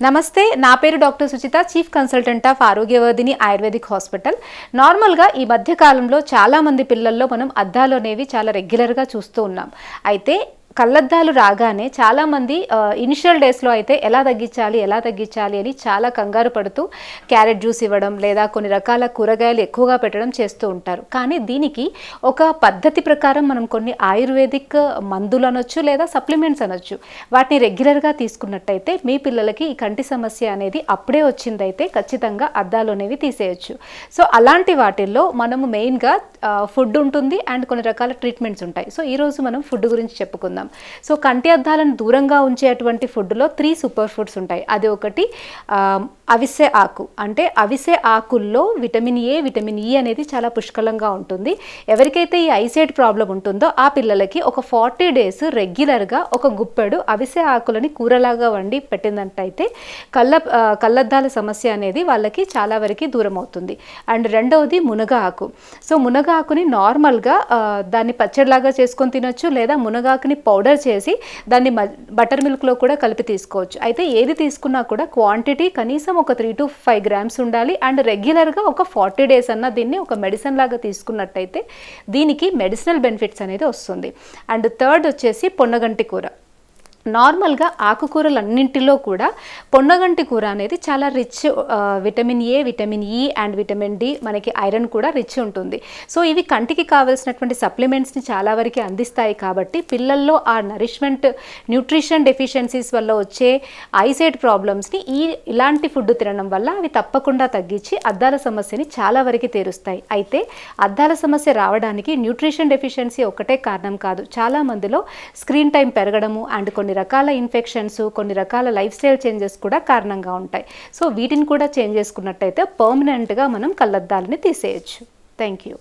నమస్తే నా పేరు doctor Suchitha chief consultant of Arogyavardhini ayurvedic hospital. నార్మల్గా ఈ మధ్య కాలంలో చాలామంది పిల్లల్లో మనం అద్దాలు అనేవి చాలా రెగ్యులర్గా చూస్తూ ఉన్నాం. అయితే కళ్ళద్దాలు రాగానే చాలామంది ఇనిషియల్ డేస్లో అయితే ఎలా తగ్గించాలి ఎలా తగ్గించాలి అని చాలా కంగారు పడుతూ క్యారెట్ జ్యూస్ ఇవ్వడం లేదా కొన్ని రకాల కూరగాయలు ఎక్కువగా పెట్టడం చేస్తూ ఉంటారు. కానీ దీనికి ఒక పద్ధతి ప్రకారం మనం కొన్ని ఆయుర్వేదిక్ మందులు అనొచ్చు లేదా సప్లిమెంట్స్ అనొచ్చు. వాటిని రెగ్యులర్గా తీసుకున్నట్టయితే మీ పిల్లలకి ఈ కంటి సమస్య అనేది అప్పుడే వచ్చిందైతే ఖచ్చితంగా అద్దాలు అనేవి తీసేయచ్చు. సో అలాంటి వాటిల్లో మనము మెయిన్గా ఫుడ్ ఉంటుంది అండ్ కొన్ని రకాల ట్రీట్మెంట్స్ ఉంటాయి. సో ఈరోజు మనం ఫుడ్ గురించి చెప్పుకుందాం. సో కంటి అద్దాలను దూరంగా ఉంచేటువంటి ఫుడ్లో త్రీ సూపర్ ఫుడ్స్ ఉంటాయి. అది ఒకటి అవిసె ఆకు. అంటే అవిసె ఆకుల్లో విటమిన్ ఏ విటమిన్ ఈ అనేది చాలా పుష్కలంగా ఉంటుంది. ఎవరికైతే ఈ ఐసైట్ ప్రాబ్లం ఉంటుందో ఆ పిల్లలకి ఒక ఫార్టీ డేస్ రెగ్యులర్గా ఒక గుప్పెడు అవిసె ఆకులని కూరలాగా వండి పెట్టిందంటైతే కళ్ళ కళ్ళద్దాల సమస్య అనేది వాళ్ళకి చాలా వరకు దూరం అవుతుంది అండ్ రెండవది మునగ ఆకు. సో మునగ ఆకుని నార్మల్గా దాన్ని పచ్చడిలాగా చేసుకొని తినొచ్చు లేదా మునగాకుని పౌడర్ చేసి దాన్ని బటర్ మిల్క్లో కూడా కలిపి తీసుకోవచ్చు. అయితే ఏది తీసుకున్నా కూడా క్వాంటిటీ కనీసం ఒక త్రీ టు ఫైవ్ గ్రామ్స్ ఉండాలి. అండ్ రెగ్యులర్గా ఒక ఫార్టీ డేస్ అన్న దీన్ని ఒక మెడిసిన్ లాగా తీసుకున్నట్టయితే దీనికి మెడిసినల్ బెనిఫిట్స్ అనేది వస్తుంది. అండ్ థర్డ్ వచ్చేసి పొన్నగంటి కూర. నార్మల్గా ఆకుకూరలన్నింటిలో కూడా పొన్నగంటి కూర అనేది చాలా rich vitamin A vitamin E and vitamin D మనకి ఐరన్ కూడా రిచ్ ఉంటుంది. సో ఇవి కంటికి కావాల్సినటువంటి సప్లిమెంట్స్ని చాలా వరకు అందిస్తాయి కాబట్టి పిల్లల్లో ఆ నరిష్మెంట్ న్యూట్రిషన్ డెఫిషియన్సీస్ వల్ల వచ్చే ఐసైట్ ప్రాబ్లమ్స్ని ఈ ఇలాంటి ఫుడ్ తినడం వల్ల అవి తప్పకుండా తగ్గించి అద్దాల సమస్యని చాలా వరకు తీరుస్తాయి. అయితే అద్దాల సమస్య రావడానికి న్యూట్రిషన్ డెఫిషియన్సీ ఒకటే కారణం కాదు. చాలా మందిలో స్క్రీన్ టైం పెరగడము అండ్ కొన్ని కొన్ని రకాల ఇన్ఫెక్షన్స్ కొన్ని రకాల లైఫ్ స్టైల్ చేంజెస్ కూడా కారణంగా ఉంటాయి. సో వీటిని కూడా చేంజ్ చేసుకున్నట్టయితే పర్మనెంట్గా మనం కళ్ళద్దాలని తీసేయచ్చు. Thank you